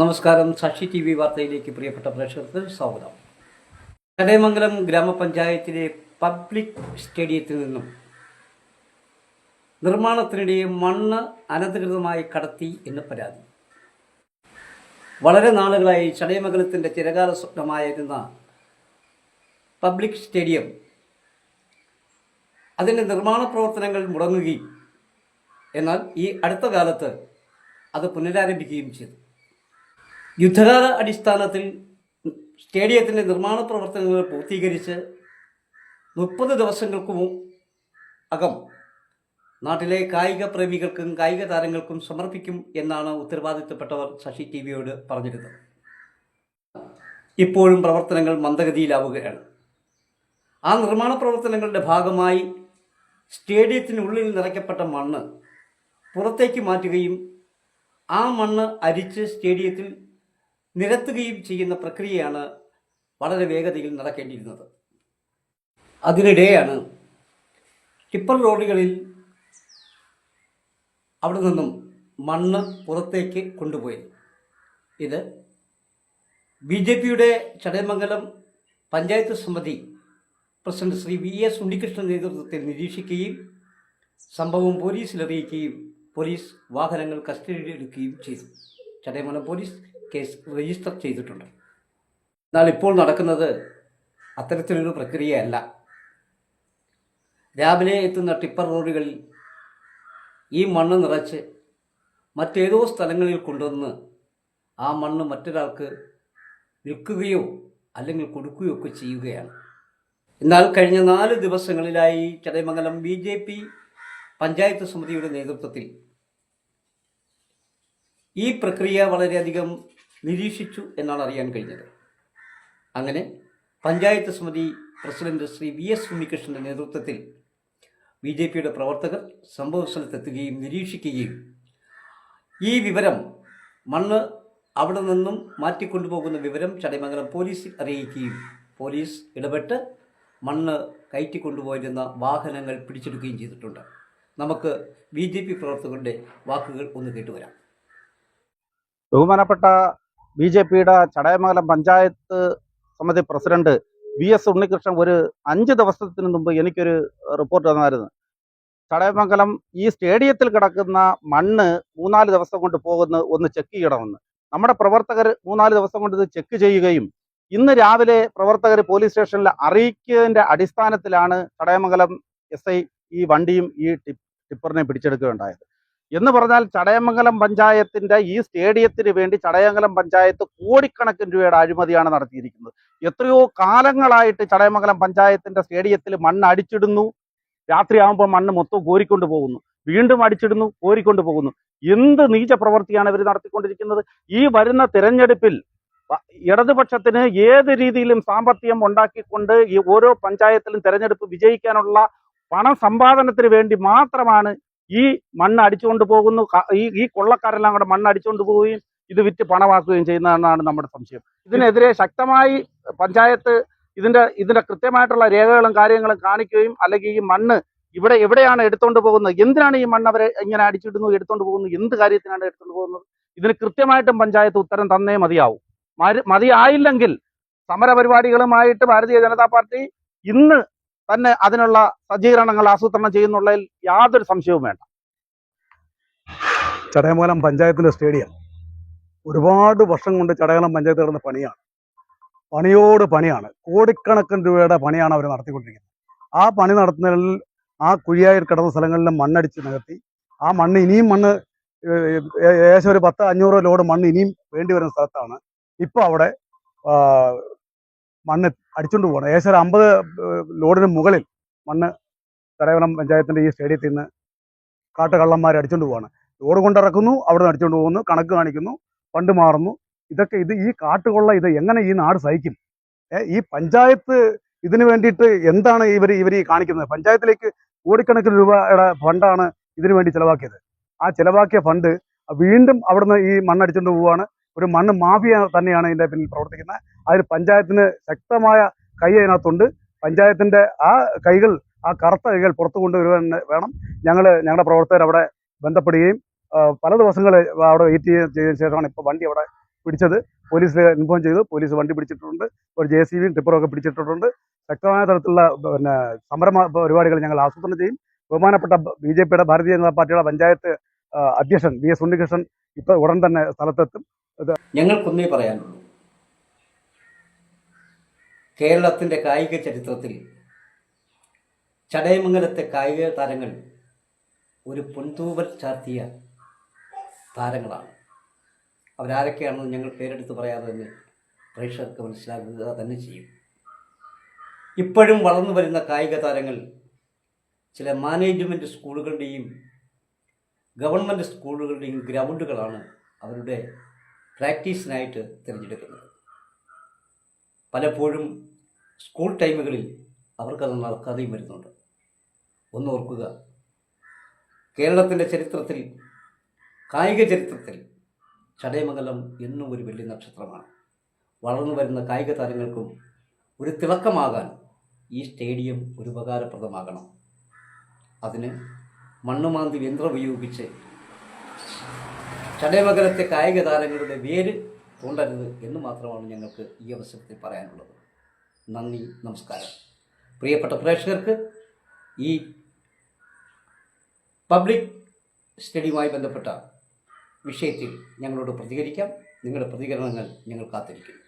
നമസ്കാരം. സാക്ഷി T V വാർത്തയിലേക്ക് പ്രിയപ്പെട്ട പ്രേക്ഷകർക്ക് സ്വാഗതം. കടയമംഗലം ഗ്രാമപഞ്ചായത്തിലെ പബ്ലിക് സ്റ്റേഡിയത്തിൽ നിന്നും നിർമ്മാണത്തിനിടെ മണ്ണ് അനധികൃതമായി കടത്തി എന്ന് പരാതി. വളരെ നാളുകളായി ചടയമംഗലത്തിന്റെ ചിരകാല സ്വപ്നമായിരുന്ന പബ്ലിക് സ്റ്റേഡിയം അതിന്റെ നിർമ്മാണ പ്രവർത്തനങ്ങൾ മുടങ്ങുകയും എന്നാൽ ഈ അടുത്ത കാലത്ത് അത് പുനരാരംഭിക്കുകയും ചെയ്തു. യുദ്ധകാല അടിസ്ഥാനത്തിൽ സ്റ്റേഡിയത്തിന്റെ നിർമ്മാണ പ്രവർത്തനങ്ങൾ പൂർത്തീകരിച്ച് മുപ്പത് ദിവസങ്ങൾക്ക് അകം നാട്ടിലെ കായിക പ്രേമികൾക്കും കായിക താരങ്ങൾക്കും സമർപ്പിക്കും എന്നാണ് ഉത്തരവാദിത്തപ്പെട്ടവർ ശശി ടി വിയോട് പറഞ്ഞിരുന്നത്. ഇപ്പോഴും പ്രവർത്തനങ്ങൾ മന്ദഗതിയിലാവുകയാണ്. ആ നിർമ്മാണ പ്രവർത്തനങ്ങളുടെ ഭാഗമായി സ്റ്റേഡിയത്തിനുള്ളിൽ നിറയ്ക്കപ്പെട്ട മണ്ണ് പുറത്തേക്ക് മാറ്റുകയും ആ മണ്ണ് അരിച്ച് സ്റ്റേഡിയത്തിൽ നിരത്തുകയും ചെയ്യുന്ന പ്രക്രിയയാണ് വളരെ വേഗതയിൽ നടക്കേണ്ടിയിരുന്നത്. അതിനിടെയാണ് ടിപ്പർ ലോറികളിൽ അവിടെ നിന്നും മണ്ണ് പുറത്തേക്ക് കൊണ്ടുപോയത്. ഇത് ബി ജെ പിയുടെ ചടയമംഗലം പഞ്ചായത്ത് സമിതി president Shri V S Unnikrishnan നേതൃത്വത്തിൽ നിരീക്ഷിക്കുകയും സംഭവം പോലീസിൽ അറിയിക്കുകയും പോലീസ് വാഹനങ്ങൾ കസ്റ്റഡിയിലെടുക്കുകയും ചെയ്തു. ചടയമംഗലം പോലീസ് കേസ് രജിസ്റ്റർ ചെയ്തിട്ടുണ്ട്. എന്നാൽ ഇപ്പോൾ നടക്കുന്നത് അത്തരത്തിലൊരു പ്രക്രിയയല്ല. രാവിലെ എത്തുന്ന ടിപ്പർ റോഡുകളിൽ ഈ മണ്ണ് നിറച്ച് മറ്റേതോ സ്ഥലങ്ങളിൽ കൊണ്ടുവന്ന് ആ മണ്ണ് മറ്റൊരാൾക്ക് വിൽക്കുകയോ അല്ലെങ്കിൽ കൊടുക്കുകയോ ഒക്കെ ചെയ്യുകയാണ്. എന്നാൽ കഴിഞ്ഞ നാല് ദിവസങ്ങളിലായി Chadayamangalam B J P panchayat സമിതിയുടെ നേതൃത്വത്തിൽ ഈ പ്രക്രിയ വളരെയധികം നിരീക്ഷിച്ചു എന്നാണ് അറിയാൻ കഴിഞ്ഞത്. അങ്ങനെ പഞ്ചായത്ത് സമിതി പ്രസിഡന്റ് ശ്രീ വി എസ് ഉണ്ണികൃഷ്ണന്റെ നേതൃത്വത്തിൽ ബി ജെ പിയുടെ പ്രവർത്തകർ സംഭവ സ്ഥലത്തെത്തുകയും നിരീക്ഷിക്കുകയും ഈ വിവരം മണ്ണ് അവിടെ നിന്നും മാറ്റിക്കൊണ്ടുപോകുന്ന വിവരം ചടയമംഗലം പോലീസിൽ അറിയിക്കുകയും പോലീസ് ഇടപെട്ട് മണ്ണ് കയറ്റിക്കൊണ്ടുപോയിരുന്ന വാഹനങ്ങൾ പിടിച്ചെടുക്കുകയും ചെയ്തിട്ടുണ്ട്. നമുക്ക് ബി ജെ പി പ്രവർത്തകരുടെ വാക്കുകൾ ഒന്ന് കേട്ടുവരാം. ബഹുമാനപ്പെട്ട ബി ജെ പിയുടെ ചടയമംഗലം പഞ്ചായത്ത് സമിതി പ്രസിഡന്റ് വി എസ് ഉണ്ണികൃഷ്ണൻ ഒരു അഞ്ച് ദിവസത്തിന് മുമ്പ് എനിക്കൊരു റിപ്പോർട്ട് തന്നായിരുന്നു. ചടയമംഗലം ഈ സ്റ്റേഡിയത്തിൽ കിടക്കുന്ന മണ്ണ് മൂന്നാൽ ദിവസം കൊണ്ട് പോകുന്ന ഒന്ന് ചെക്ക് ചെയ്യണമെന്ന്. നമ്മുടെ പ്രവർത്തകർ മൂന്നാൽ ദിവസം കൊണ്ട് ഇത് ചെക്ക് ചെയ്യുകയും ഇന്ന് രാവിലെ പ്രവർത്തകർ പോലീസ് സ്റ്റേഷനിൽ അറിയിക്കുന്നതിന്റെ അടിസ്ഥാനത്തിലാണ് ചടയമംഗലം എസ് ഈ വണ്ടിയും ഈ ടിപ്പ് ടിപ്പറിനെ പിടിച്ചെടുക്കുകയുണ്ടായത്. എന്ന് പറഞ്ഞാൽ ചടയമംഗലം പഞ്ചായത്തിന്റെ ഈ സ്റ്റേഡിയത്തിന് വേണ്ടി ചടയമംഗലം പഞ്ചായത്ത് കോടിക്കണക്കിന് രൂപയുടെ അഴിമതിയാണ് നടത്തിയിരിക്കുന്നത്. എത്രയോ കാലങ്ങളായിട്ട് ചടയമംഗലം പഞ്ചായത്തിന്റെ സ്റ്റേഡിയത്തിൽ മണ്ണ് അടിച്ചിടുന്നു. രാത്രിയാകുമ്പോൾ മണ്ണ് മൊത്തം കോരിക്കൊണ്ട് പോകുന്നു. വീണ്ടും അടിച്ചിടുന്നു കോരിക്കൊണ്ട് പോകുന്നു. എന്ത് നീച പ്രവൃത്തിയാണ് ഇവർ നടത്തിക്കൊണ്ടിരിക്കുന്നത്? ഈ വരുന്ന തിരഞ്ഞെടുപ്പിൽ ഇടതുപക്ഷത്തിന് ഏത് രീതിയിലും സാമ്പത്തികം ഉണ്ടാക്കിക്കൊണ്ട് ഈ ഓരോ പഞ്ചായത്തിലും തിരഞ്ഞെടുപ്പ് വിജയിക്കാനുള്ള പണം സമ്പാദനത്തിന് വേണ്ടി മാത്രമാണ് ഈ മണ്ണ് അടിച്ചുകൊണ്ട് പോകുന്നു ഈ ഈ കൊള്ളക്കാരെല്ലാം കൂടെ മണ്ണ് അടിച്ചുകൊണ്ട് പോവുകയും ഇത് വിറ്റ് പണമാക്കുകയും ചെയ്യുന്നതെന്നാണ് നമ്മുടെ സംശയം. ഇതിനെതിരെ ശക്തമായി പഞ്ചായത്ത് ഇതിന്റെ ഇതിന്റെ കൃത്യമായിട്ടുള്ള രേഖകളും കാര്യങ്ങളും കാണിക്കുകയും അല്ലെങ്കിൽ ഈ മണ്ണ് ഇവിടെ എവിടെയാണ് എടുത്തുകൊണ്ട് പോകുന്നത്? എന്തിനാണ് ഈ മണ്ണ് അവരെ ഇങ്ങനെ അടിച്ചിടുന്നു എടുത്തുകൊണ്ട് പോകുന്നു? എന്ത് കാര്യത്തിനാണ് എടുത്തുകൊണ്ട് പോകുന്നത്? ഇതിന് കൃത്യമായിട്ടും പഞ്ചായത്ത് ഉത്തരം തന്നേ മതിയാവും. മതി- മതിയായില്ലെങ്കിൽ സമരപരിപാടികളുമായിട്ട് ഭാരതീയ ജനതാ പാർട്ടി ഇന്ന് തന്നെ അതിനുള്ള സജ്ജീകരണങ്ങൾ ആസൂത്രണം ചെയ്യുന്നുള്ളതിൽ യാതൊരു സംശയവും വേണ്ട. ചടയമംഗലം പഞ്ചായത്തിന്റെ സ്റ്റേഡിയം ഒരുപാട് വർഷം കൊണ്ട് ചടയമംഗലം പഞ്ചായത്ത് കിടന്ന പണിയാണ്. പണിയോട് പണിയാണ്. കോടിക്കണക്കിന് രൂപയുടെ പണിയാണ് അവർ നടത്തിക്കൊണ്ടിരിക്കുന്നത്. ആ പണി നടത്തുന്നതിൽ ആ കുഴിയായി കിടന്ന സ്ഥലങ്ങളിൽ മണ്ണടിച്ച് നികത്തി ആ മണ്ണ് ഇനിയും മണ്ണ് ഏകദേശം ഒരു പത്ത് അഞ്ഞൂറ് ലോഡ് മണ്ണ് ഇനിയും വേണ്ടി വരുന്ന സ്ഥലത്താണ്. ഇപ്പോൾ അവിടെ മണ്ണ് അടിച്ചുകൊണ്ട് പോകണം ഏകദേശം അമ്പത് ലോഡിന് മുകളിൽ മണ്ണ് തടയവനം പഞ്ചായത്തിന്റെ ഈ സ്റ്റേഡിയത്തിൽ നിന്ന് കാട്ടുകള്ളന്മാർ അടിച്ചുകൊണ്ട് പോവാണ്. ലോഡ് കൊണ്ടിറക്കുന്നു അവിടെ നിന്ന് അടിച്ചുകൊണ്ട് പോകുന്നു കണക്ക് കാണിക്കുന്നു ഫണ്ട് മാറുന്നു. ഇതൊക്കെ ഇത് ഈ കാട്ടുകൊള്ള ഇത് എങ്ങനെ ഈ നാട് സഹിക്കും? ഈ പഞ്ചായത്ത് ഇതിനു വേണ്ടിയിട്ട് എന്താണ് ഇവർ ഇവർ കാണിക്കുന്നത്? പഞ്ചായത്തിലേക്ക് കോടിക്കണക്കിന് രൂപയുടെ ഫണ്ടാണ് ഇതിനു വേണ്ടി ചിലവാക്കിയത്. ആ ചിലവാക്കിയ ഫണ്ട് വീണ്ടും അവിടുന്ന് ഈ മണ്ണടിച്ചുകൊണ്ട് പോവുകയാണ് ഒരു മണ്ണ് മാഫിയ തന്നെയാണ് ഇതിന്റെ പിന്നിൽ പ്രവർത്തിക്കുന്നത്. അതിന് പഞ്ചായത്തിന് ശക്തമായ കൈ അതിനകത്തുണ്ട്. പഞ്ചായത്തിന്റെ ആ കൈകൾ ആ കറുത്ത കൈകൾ പുറത്തു കൊണ്ടുവരുവാൻ വേണം. ഞങ്ങൾ ഞങ്ങളുടെ പ്രവർത്തകർ അവിടെ ബന്ധപ്പെടുകയും പല ദിവസങ്ങൾ അവിടെ വെയിറ്റ് ചെയ്ത ശേഷമാണ് ഇപ്പോൾ വണ്ടി അവിടെ പിടിച്ചത്. പോലീസിൽ ഇൻഫോം ചെയ്തു. പോലീസ് വണ്ടി പിടിച്ചിട്ടുണ്ട്. ഒരു ജെ സി ബിയും ടിപ്പറും ഒക്കെ പിടിച്ചിട്ടുണ്ട്. ശക്തമായ തരത്തിലുള്ള പിന്നെ സമര പരിപാടികൾ ഞങ്ങൾ ആസൂത്രണം ചെയ്യും. ബഹുമാനപ്പെട്ട ബി ജെ പിയുടെ ഭാരതീയ ജനതാ പാർട്ടിയുടെ പഞ്ചായത്ത് അധ്യക്ഷൻ വി എസ് ഉണ്ണികൃഷ്ണൻ ഇപ്പോൾ ഉടൻ തന്നെ സ്ഥലത്തെത്തും. ഞങ്ങൾക്കൊന്നേ പറയാനുള്ളൂ. കേരളത്തിന്റെ കായിക ചരിത്രത്തിൽ ചടയമംഗലത്തെ കായിക താരങ്ങൾ ഒരു പൊൻതൂവൽ ചാർത്തിയ താരങ്ങളാണ്. അവരാരൊക്കെയാണെന്ന് ഞങ്ങൾ പേരെടുത്ത് പറയാതെ തന്നെ പ്രേക്ഷകർക്ക് മനസ്സിലാക്കുക തന്നെ ചെയ്യും. ഇപ്പോഴും വളർന്നു വരുന്ന കായിക താരങ്ങൾ ചില മാനേജ്മെന്റ് സ്കൂളുകളുടെയും ഗവൺമെന്റ് സ്കൂളുകളുടെയും ഗ്രൗണ്ടുകളാണ് അവരുടെ പ്രാക്ടീസിനായിട്ട് തിരഞ്ഞെടുക്കുന്നത്. പലപ്പോഴും സ്കൂൾ ടൈമുകളിൽ അവർക്കത് നടക്കാതെയും വരുന്നുണ്ട്. ഒന്ന് ഓർക്കുക കേരളത്തിന്റെ ചരിത്രത്തിൽ കായിക ചരിത്രത്തിൽ ചടയമംഗലം എന്നും ഒരു വലിയ നക്ഷത്രമാണ്. വളർന്നു വരുന്ന കായിക താരങ്ങൾക്കും ഒരു തിളക്കമാകാൻ ഈ സ്റ്റേഡിയം ഒരു ഉപകാരപ്രദമാകണം. അതിന് മണ്ണുമാന്തി യന്ത്രം ഉപയോഗിച്ച് ചടയമംഗലത്തെ കായിക താരങ്ങളുടെ വേര് തോണ്ടരുത് എന്ന് മാത്രമാണ് ഞങ്ങൾക്ക് ഈ അവസരത്തിൽ പറയാനുള്ളത്. നന്ദി നമസ്കാരം. പ്രിയപ്പെട്ട പ്രേക്ഷകർക്ക് ഈ പബ്ലിക് സ്റ്റഡിയുമായി ബന്ധപ്പെട്ട വിഷയത്തിൽ ഞങ്ങളോട് പ്രതികരിക്കാം. നിങ്ങളുടെ പ്രതികരണങ്ങൾ ഞങ്ങൾ കാത്തിരിക്കുന്നു